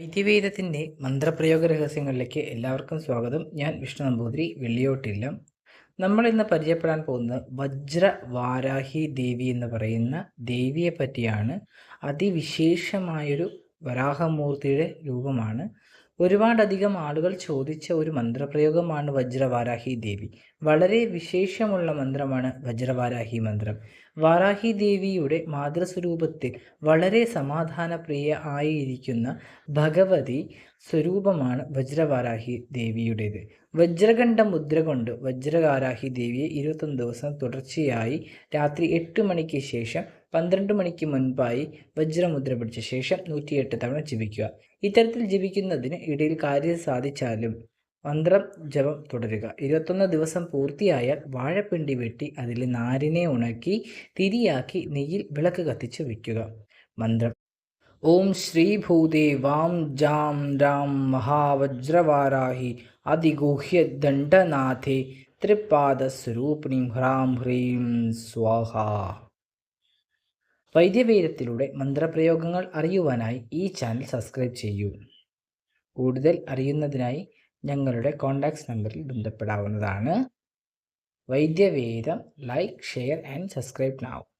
വൈദ്യവേദത്തിന്റെ മന്ത്രപ്രയോഗ രഹസ്യങ്ങളിലേക്ക് എല്ലാവർക്കും സ്വാഗതം. ഞാൻ വിഷ്ണു നമ്പൂതിരി വെള്ളിയോട്ടില്ല. നമ്മൾ ഇന്ന് പരിചയപ്പെടാൻ പോകുന്നത് വജ്ര വാരാഹി ദേവി എന്ന് പറയുന്ന ദേവിയെ പറ്റിയാണ്. അതിവിശേഷമായൊരു വരാഹമൂർത്തിയുടെ രൂപമാണ്. ഒരുപാടധികം ആളുകൾ ചോദിച്ച ഒരു മന്ത്രപ്രയോഗമാണ് വജ്രവാരാഹി ദേവി. വളരെ വിശേഷമുള്ള മന്ത്രമാണ് വജ്രവാരാഹി മന്ത്രം. വാരാഹി ദേവിയുടെ മാതൃസ്വരൂപത്തിൽ വളരെ സമാധാനപ്രിയ ആയിരിക്കുന്ന ഭഗവതി സ്വരൂപമാണ് വജ്രവാരാഹി ദേവിയുടേത്. വജ്രകണ്ഠ മുദ്ര കൊണ്ട് വജ്രവാരാഹി ദേവിയെ ഇരുപത്തൊന്ന് ദിവസം തുടർച്ചയായി രാത്രി എട്ട് മണിക്ക് ശേഷം പന്ത്രണ്ട് മണിക്ക് മുൻപായി വജ്രമുദ്ര പിടിച്ച ശേഷം നൂറ്റിയെട്ട് തവണ ജപിക്കുക. ഇത്തരത്തിൽ ജപിക്കുന്നതിന് ഇടയിൽ കാര്യം സാധിച്ചാലും മന്ത്രം ജപം തുടരുക. ഇരുപത്തൊന്ന് ദിവസം പൂർത്തിയായാൽ വാഴപ്പിണ്ടി വെട്ടി അതിൽ നാരിനെ ഉണക്കി തിരിയാക്കി നെയ്യിൽ വിളക്ക് കത്തിച്ച് വയ്ക്കുക. മന്ത്രം. ഓം ശ്രീഭൂതേ വാം ജാം രാം മഹാവജ്രവാരാഹി അതിഗുഹ്യ ദണ്ഡനാഥേ ത്രിപാദസ്വരൂപിണീം ഹ്രാം ഹ്രീം സ്വാഹ. വൈദ്യവേദത്തിലൂടെ മന്ത്രപ്രയോഗങ്ങൾ അറിയുവാനായി ഈ ചാനൽ സബ്സ്ക്രൈബ് ചെയ്യൂ. കൂടുതൽ അറിയുന്നതിനായി ഞങ്ങളുടെ കോൺടാക്ട്സ് നമ്പറിൽ ബന്ധപ്പെടാവുന്നതാണ്. Vaidyavedam like share and subscribe now.